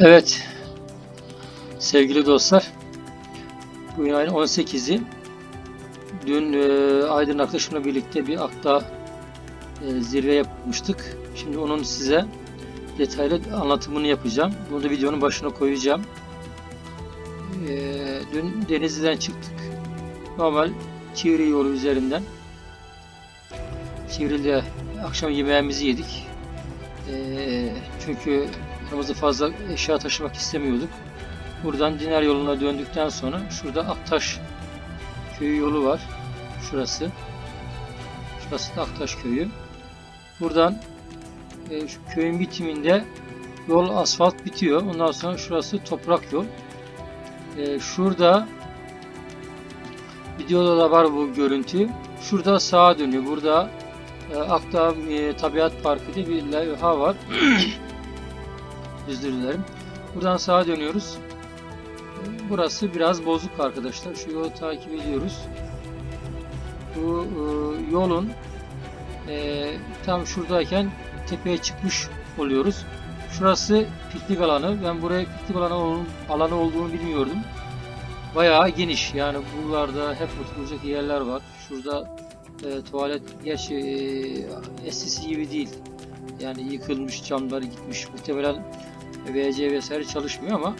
Evet. Sevgili dostlar. Bugün ayın 18'i. Dün e, Aydın arkadaşımla birlikte bir akta e, zirve yapmıştık. Şimdi onun size detaylı anlatımını yapacağım. Bunu da videonun başına koyacağım. E, dün Denizli'den çıktık. Normal Çivri yolu üzerinden. Çivri'de akşam yemeğimizi yedik. E, çünkü yanımızda fazla eşya taşımak istemiyorduk. Buradan Diner yoluna döndükten sonra şurada Aktaş köyü yolu var. Şurası. Şurası da Aktaş köyü. Buradan e, şu köyün bitiminde yol asfalt bitiyor. Ondan sonra şurası toprak yol. E, şurada videoda da var bu görüntü. Şurada sağa dönüyor. Burada e, Akdağ e, Tabiat Parkı diye bir levha var. Özür dilerim. Buradan sağa dönüyoruz. Burası biraz bozuk arkadaşlar. Şu yolu takip ediyoruz. Bu e, yolun e, tam şuradayken tepeye çıkmış oluyoruz. Şurası piknik alanı. Ben buraya piknik alanı, alanı olduğunu bilmiyordum. Bayağı geniş. Yani buralarda hep oturulacak yerler var. Şurada e, tuvalet gerçi e, eskisi gibi değil. Yani yıkılmış, camları gitmiş. Muhtemelen VC vesaire çalışmıyor ama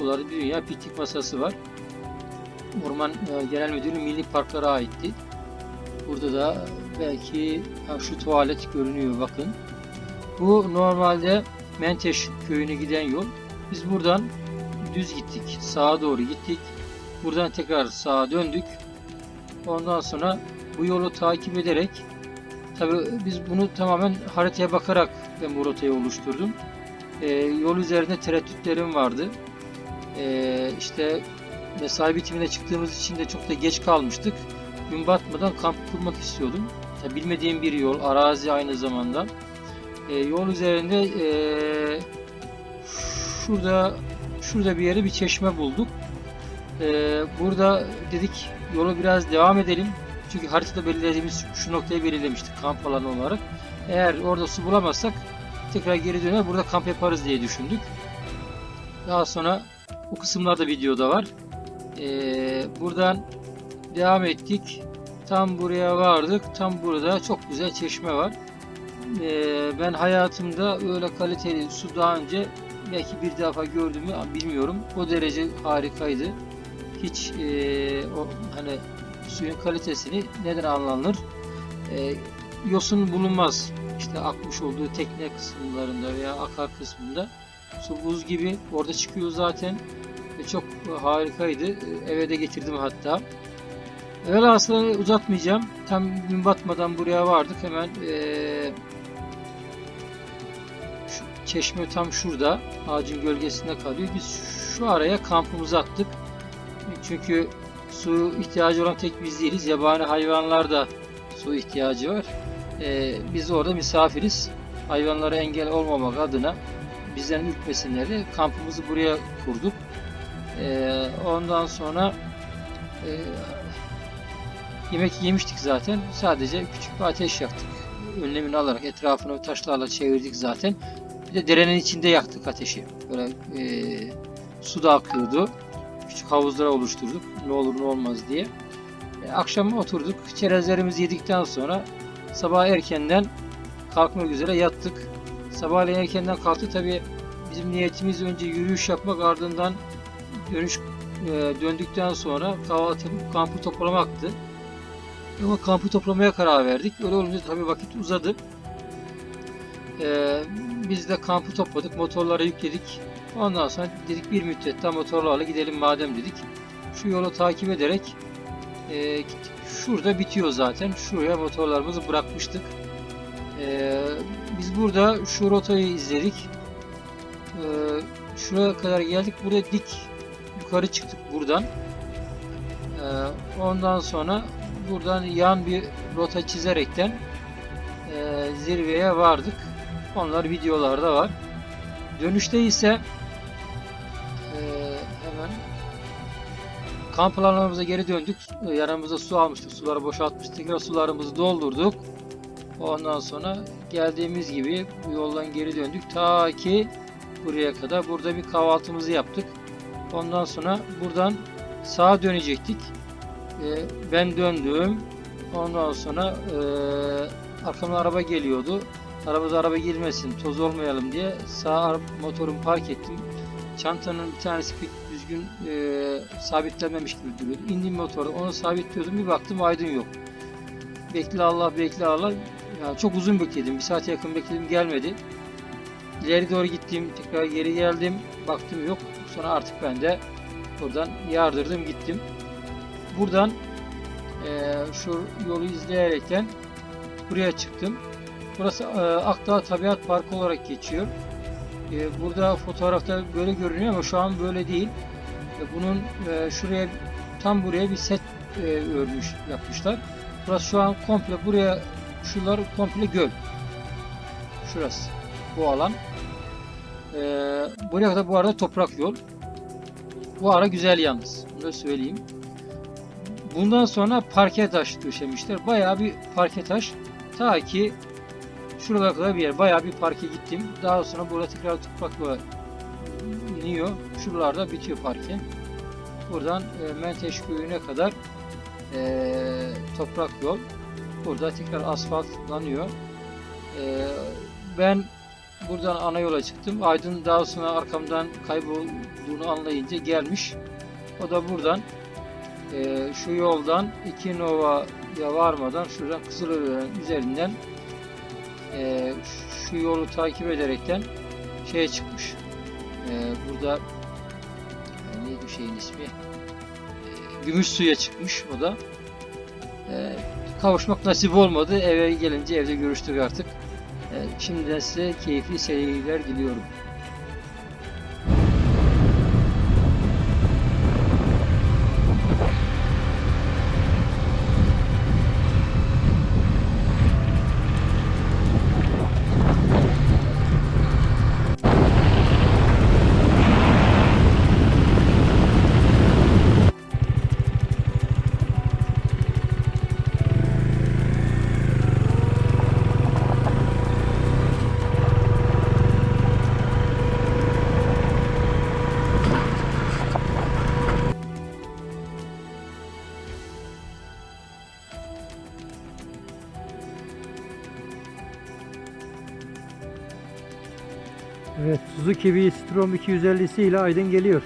buralarda bir dünya piknik masası var. Orman e, Genel Müdürlüğü Milli Parklara aitti. Burada da belki şu tuvalet görünüyor bakın. Bu normalde Menteş köyüne giden yol. Biz buradan düz gittik. Sağa doğru gittik. Buradan tekrar sağa döndük. Ondan sonra bu yolu takip ederek tabi biz bunu tamamen haritaya bakarak ben bu rotayı oluşturdum. Ee, yol üzerinde tereddütlerim vardı. Ee, işte mesai bitimine çıktığımız için de çok da geç kalmıştık. Gün batmadan kamp kurmak istiyordum. Tabii bilmediğim bir yol, arazi aynı zamanda. Ee, yol üzerinde ee, şurada şurada bir yere bir çeşme bulduk. Ee, burada dedik yolu biraz devam edelim. Çünkü haritada belirlediğimiz şu noktayı belirlemiştik kamp alanı olarak. Eğer orada su bulamazsak tekrar geri döner burada kamp yaparız diye düşündük. Daha sonra bu kısımlarda videoda var. Ee, buradan devam ettik. Tam buraya vardık. Tam burada çok güzel çeşme var. Ee, ben hayatımda öyle kaliteli su daha önce belki bir defa gördüm mü bilmiyorum. O derece harikaydı. Hiç ee, o hani suyun kalitesini neden anlanır? Ee, yosun bulunmaz. İşte akmış olduğu tekne kısımlarında veya akar kısmında su buz gibi orada çıkıyor zaten ve çok harikaydı. Ee, Eve de getirdim hatta. Velhasıl uzatmayacağım. Tam gün batmadan buraya vardık. Hemen eee, şu çeşme tam şurada. Ağacın gölgesinde kalıyor. Biz şu araya kampımızı attık. Çünkü su ihtiyacı olan tek biz değiliz. Yabani hayvanlar da su ihtiyacı var. Eee, biz orada misafiriz. Hayvanlara engel olmamak adına bizden ürkmesinler diye kampımızı buraya kurduk. Eee, ondan sonra eee, yemek yemiştik zaten. Sadece küçük bir ateş yaktık. Önlemini alarak etrafını taşlarla çevirdik zaten. Bir de derenin içinde yaktık ateşi. Böyle eee su da akıyordu. Küçük havuzlara oluşturduk. Ne olur ne olmaz diye. E, akşam oturduk. Çerezlerimizi yedikten sonra sabah erkenden kalkmak üzere yattık. Sabahleyin erkenden kalktı. Tabi bizim niyetimiz önce yürüyüş yapmak ardından dönüş e, döndükten sonra kahvaltı yapıp kampı toplamaktı. Ama kampı toplamaya karar verdik. Öyle olunca tabii vakit uzadı. Ee, biz de kampı topladık, motorlara yükledik. Ondan sonra dedik bir müddet daha motorlarla gidelim madem dedik. Şu yolu takip ederek e, gittik. Şurada bitiyor zaten. Şuraya motorlarımızı bırakmıştık. Ee, biz burada şu rotayı izledik. Ee, şuraya kadar geldik. Burada dik yukarı çıktık buradan. Ee, ondan sonra buradan yan bir rota çizerekten e, zirveye vardık. Onlar videolarda var. Dönüşte ise kamp alanlarımıza geri döndük. E, Yanımıza su almıştık. Suları boşaltmıştık. Tekrar sularımızı doldurduk. Ondan sonra geldiğimiz gibi bu yoldan geri döndük. Ta ki buraya kadar. Burada bir kahvaltımızı yaptık. Ondan sonra buradan sağa dönecektik. Ee, ben döndüm. Ondan sonra ee, arkamdan araba geliyordu. Arabada araba girmesin, toz olmayalım diye sağ motorumu park ettim. Çantanın bir tanesi düzgün ee, sabitlenmemiş gibi duruyordu. İndim motora, onu sabitliyordum. Bir baktım aydın yok. Bekle Allah, bekle Allah. Yani çok uzun bekledim. Bir saate yakın bekledim, gelmedi. İleri doğru gittim, tekrar geri geldim. Baktım yok. Sonra artık ben de buradan yardırdım gittim. Buradan eee, şu yolu izleyerekten buraya çıktım. Burası eee, Akdağ Tabiat Parkı olarak geçiyor. Eee, burada fotoğrafta böyle görünüyor ama şu an böyle değil. E, Bunun eee, şuraya tam buraya bir set eee, örmüş yapmışlar. Burası şu an komple buraya şunlar komple göl. Şurası bu alan. Ee, buraya kadar bu arada toprak yol. Bu ara güzel yalnız. Bunu söyleyeyim. Bundan sonra parke taş döşemişler. Bayağı bir parke taş. Ta ki şuraya kadar bir yer. Bayağı bir parke gittim. Daha sonra burada tekrar yol iniyor. Şuralarda bitiyor parke. Buradan e, Menteş köyüne kadar e, toprak yol. Burada tekrar asfaltlanıyor. E, ben buradan ana yola çıktım. Aydın daha sonra arkamdan kaybolduğunu anlayınca gelmiş. O da buradan e, şu yoldan iki Nova'ya varmadan şuradan Kızılören'in üzerinden e, şu yolu takip ederekten şeye çıkmış. E, burada e, neydi şeyin ismi? E, Gümüşsu'ya çıkmış o da. E, kavuşmak nasip olmadı. Eve gelince evde görüştük artık. E, şimdiden size keyifli seyirler diliyorum. Suzuki V-Strom 250'si ile Aydın geliyor.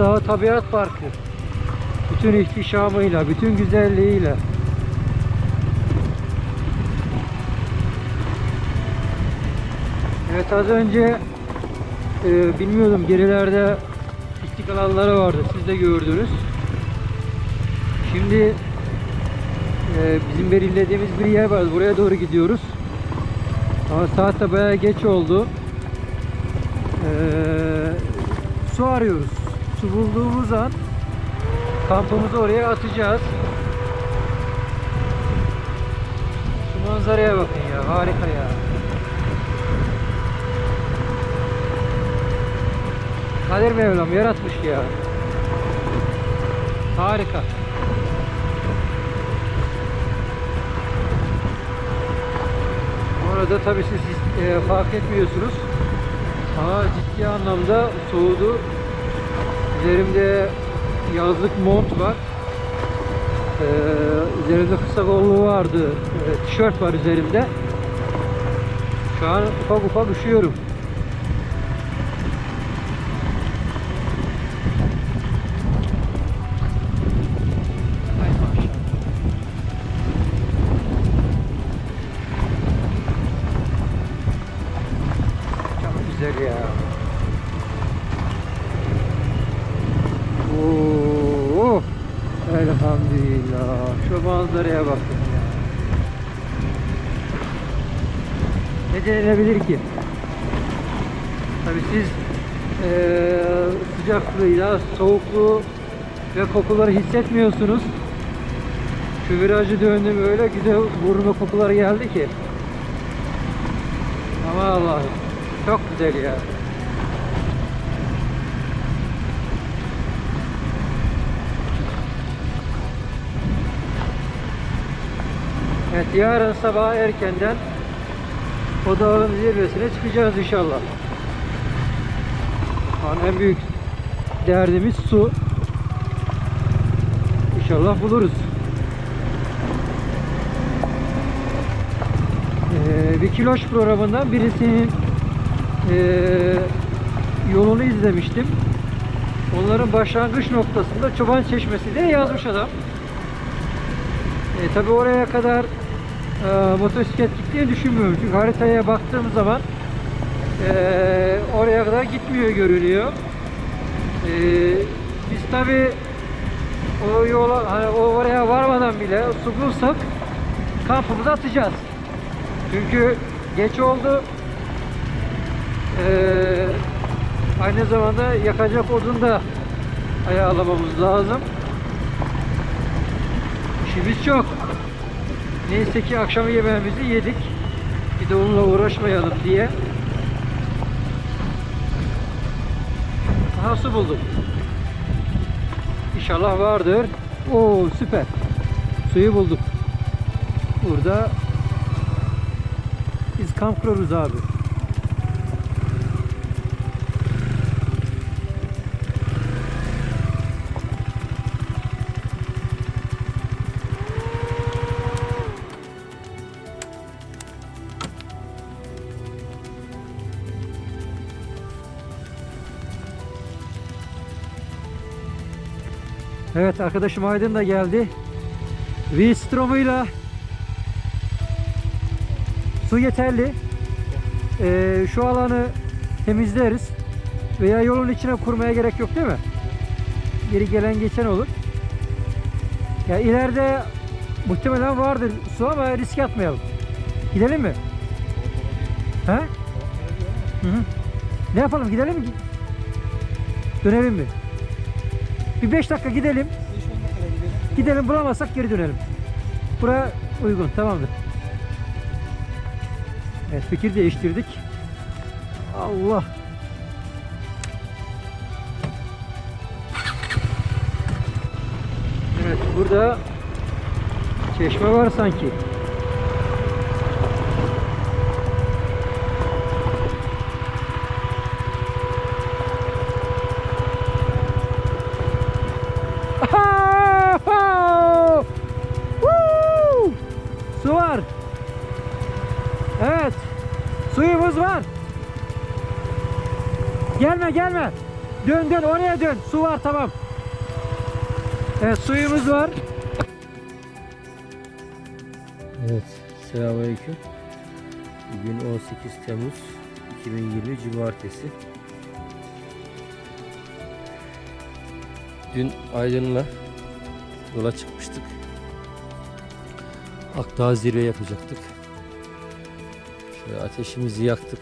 Akdağ Tabiat Parkı. Bütün ihtişamıyla, bütün güzelliğiyle. Evet az önce e, bilmiyordum gerilerde pislik alanları vardı. Siz de gördünüz. Şimdi e, bizim belirlediğimiz bir yer var. Buraya doğru gidiyoruz. Ama saat de bayağı geç oldu. Ee, su arıyoruz. Su bulduğumuz an kampımızı oraya atacağız. Şu manzaraya bakın ya harika ya. Kadir Mevlam yaratmış ya. Harika. Orada tabii siz e, fark etmiyorsunuz. Ama ciddi anlamda soğudu. Üzerimde yazlık mont var. Ee, üzerimde kısa kollu vardı. Ee, tişört var üzerimde. Şu an ufak ufak üşüyorum. Ne denilebilir ki? Tabii siz eee sıcaklığıyla, soğukluğu ve kokuları hissetmiyorsunuz. Şu virajı döndüm öyle güzel burnuma kokuları geldi ki. Ama Allah'ım çok güzel ya. Evet yarın sabah erkenden o dağın zirvesine çıkacağız inşallah. An en büyük derdimiz su. İnşallah buluruz. Ee, bir kiloş programından birisinin ee, yolunu izlemiştim. Onların başlangıç noktasında Çoban Çeşmesi diye yazmış adam. E, tabii oraya kadar e, motosiklet gittiğini düşünmüyorum. Çünkü haritaya baktığım zaman e, oraya kadar gitmiyor görünüyor. E, biz tabii o yola hani oraya varmadan bile su bulsak kampımızı atacağız. Çünkü geç oldu. Ee, aynı zamanda yakacak odun da ayarlamamız lazım. İşimiz çok. Neyse ki akşam yemeğimizi yedik. Bir de onunla uğraşmayalım diye. Aha su buldum. İnşallah vardır. Oo süper. Suyu bulduk. Burada biz kamp kurarız abi. Evet arkadaşım Aydın da geldi. V-Strom'uyla su yeterli. Ee, şu alanı temizleriz. Veya yolun içine kurmaya gerek yok değil mi? Geri gelen geçen olur. Ya ileride muhtemelen vardır su ama riske atmayalım. Gidelim mi? He? Hı hı. Ne yapalım gidelim mi? Dönelim mi? Bir 5 dakika gidelim. Gidelim bulamazsak geri dönelim. Bura uygun tamamdır. Evet fikir değiştirdik. Allah. Evet burada çeşme var sanki. Dön oraya dön. Su var tamam. Evet suyumuz var. Evet, selamünaleyküm. Bugün 18 Temmuz 2020 Cumartesi. Dün Aydın'la yola çıkmıştık. Akdağ zirve yapacaktık. Şöyle ateşimizi yaktık.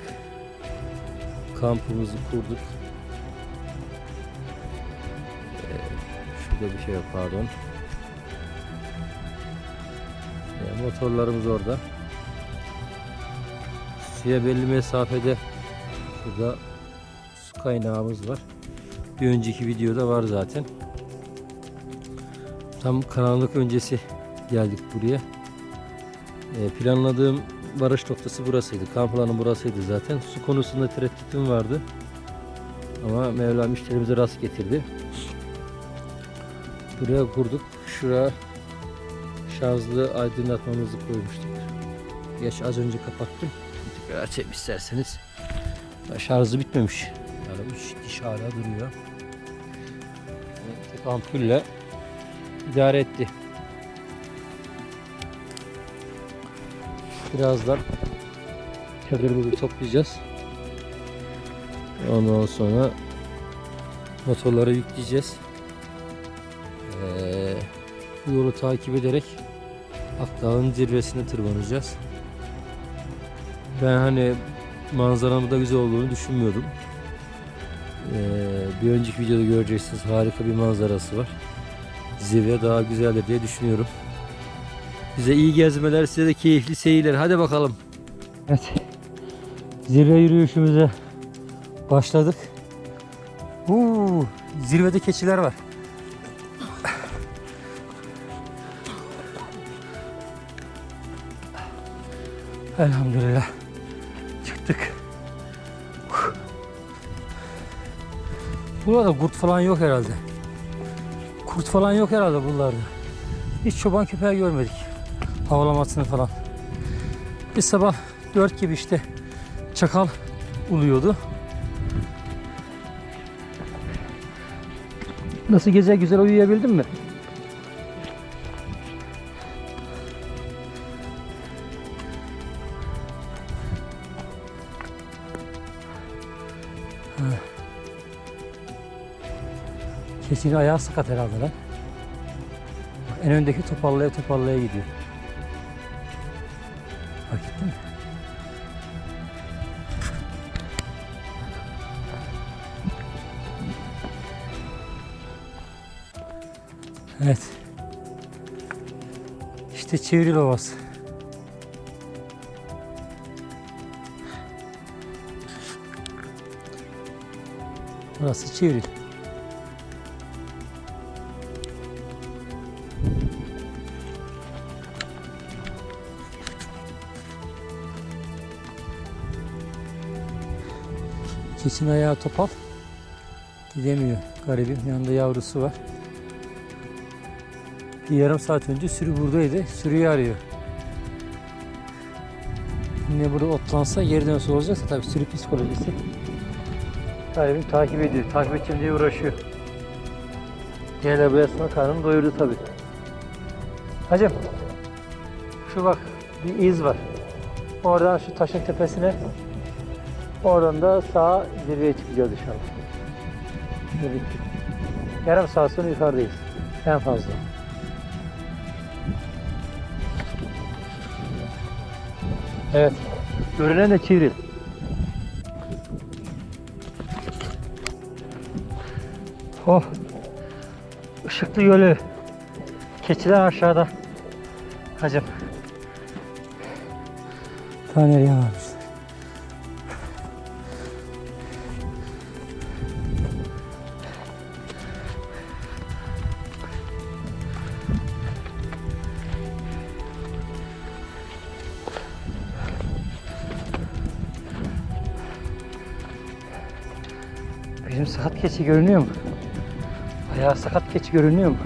kampımızı kurduk. Şurada bir şey yok pardon. Ee, motorlarımız orada. Suya belli mesafede şurada su kaynağımız var. Bir önceki videoda var zaten. Tam karanlık öncesi geldik buraya. Ee, planladığım varış noktası burasıydı. Kamp alanı burasıydı zaten. Su konusunda tereddütüm vardı. Ama Mevlam işlerimize rast getirdi. Buraya kurduk. Şura şarjlı aydınlatmamızı koymuştuk. Geç az önce kapattım. Tekrar açayım isterseniz. Şarjı bitmemiş. Yani üç diş hala duruyor. Tek ampulle idare etti. Birazdan çadırımızı toplayacağız. Ondan sonra motorları yükleyeceğiz. Yolu takip ederek Akdağ'ın zirvesine tırmanacağız. Ben hani manzaranın da güzel olduğunu düşünmüyordum. Ee, bir önceki videoda göreceksiniz harika bir manzarası var. Zirve daha güzeldir diye düşünüyorum. Bize iyi gezmeler, size de keyifli seyirler. Hadi bakalım. Evet. Zirve yürüyüşümüze başladık. Uuu, zirvede keçiler var. Elhamdülillah. Çıktık. Burada kurt falan yok herhalde. Kurt falan yok herhalde buralarda. Hiç çoban köpeği görmedik. Havlamasını falan. Bir sabah 4 gibi işte çakal uluyordu. Nasıl gece güzel uyuyabildin mi? Keçinin ayağı sakat herhalde lan. Bak, En öndeki topallaya topallaya gidiyor. Fark ettin mi? Evet. İşte Çivril Ovası. Burası Çivril. Keçin ayağı topal. Gidemiyor garibim. Yanında yavrusu var. Bir yarım saat önce sürü buradaydı. Sürüyü arıyor. Yine burada otlansa geri dönse olacaksa tabii sürü psikolojisi. Garibim takip ediyor. Takip edeceğim diye uğraşıyor. Gel bu yasına karnını doyurdu tabii. Hacım. Şu bak bir iz var. Oradan şu taşın tepesine Oradan da sağa zirveye çıkacağız inşallah. Gittik. Yarım saat sonra yukarıdayız. En fazla. Evet. Görünen de Çivril. Oh. Işıklı gölü. Keçiler aşağıda. Hacım. Ta nereye Bizim sakat keçi görünüyor mu? Ayağı sakat keçi görünüyor mu?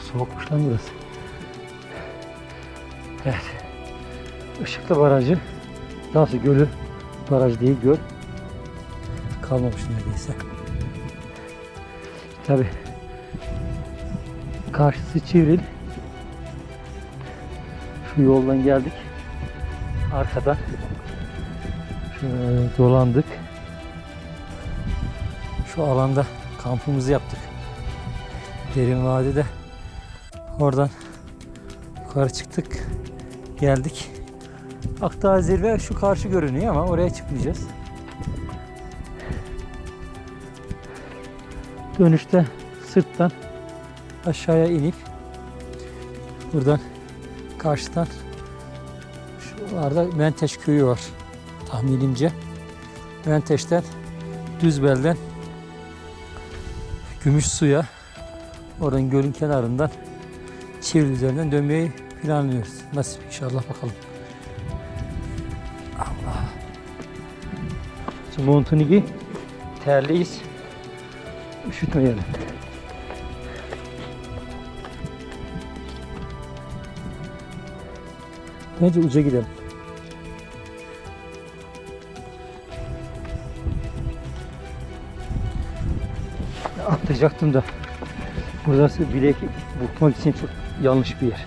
Soğukmuş lan burası. Evet. Işıklı barajı. Daha gölü. Baraj değil göl. Kalmamış neredeyse. Tabi. Karşısı Çivril. Şu yoldan geldik. Arkadan Şöyle dolandık. Şu alanda kampımızı yaptık. Derin vadide. Oradan yukarı çıktık. Geldik. Akdağ zirve şu karşı görünüyor ama oraya çıkmayacağız. Dönüşte sırttan aşağıya inip buradan karşıdan şuralarda Menteş köyü var tahminimce. Menteş'ten Düzbel'den Gümüş suya oradan gölün kenarından Çivril üzerinden dönmeyi planlıyoruz. Nasip inşallah bakalım. Allah. Şimdi montunu giy. Terliyiz. Üşütmeyelim. Bence uca gidelim. Atlayacaktım da. Burası bilek burkmak için çok yanlış bir yer.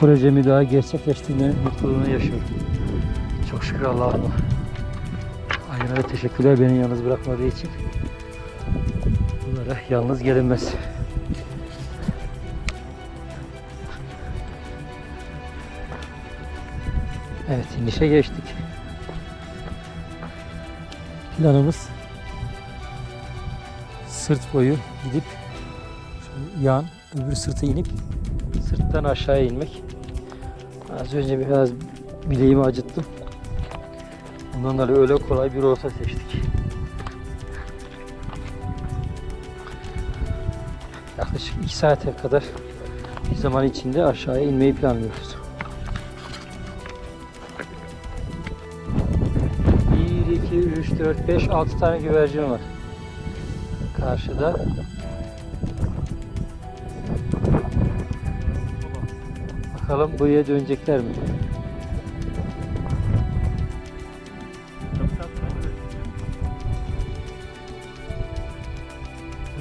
Projemi daha gerçekleştirme mutluluğunu yaşıyorum. Çok şükür Allah'ıma. Aynen öyle teşekkürler beni yalnız bırakmadığı için. Bunlara yalnız gelinmez. Evet inişe geçtik. Planımız sırt boyu gidip yan öbür sırta inip sırttan aşağıya inmek. Az önce biraz bileğimi acıttım. Ondan dolayı öyle kolay bir rota seçtik. Yaklaşık 2 saate kadar bir zaman içinde aşağıya inmeyi planlıyoruz. 1, 2, 3, 4, 5, 6 tane güvercin var karşıda. Bakalım buraya dönecekler mi?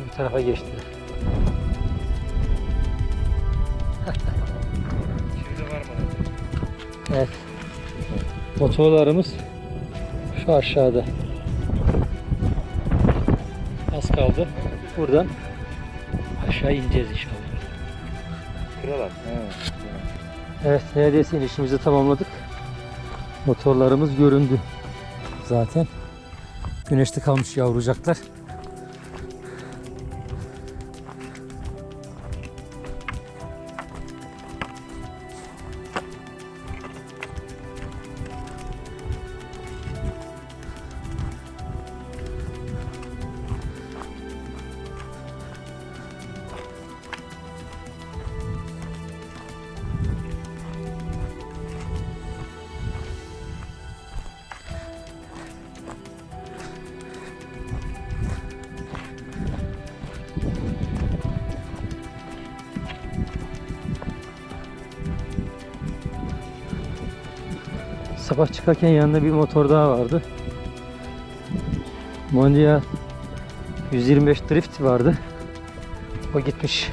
Bu tarafa geçtiler. evet. Motorlarımız şu aşağıda. Az kaldı. Buradan aşağı ineceğiz inşallah. Şuralar. Evet neredeyse inişimizi tamamladık. Motorlarımız göründü. Zaten güneşte kalmış yavrucaklar. Sabah çıkarken yanında bir motor daha vardı. Mondial 125 Drift vardı. O gitmiş.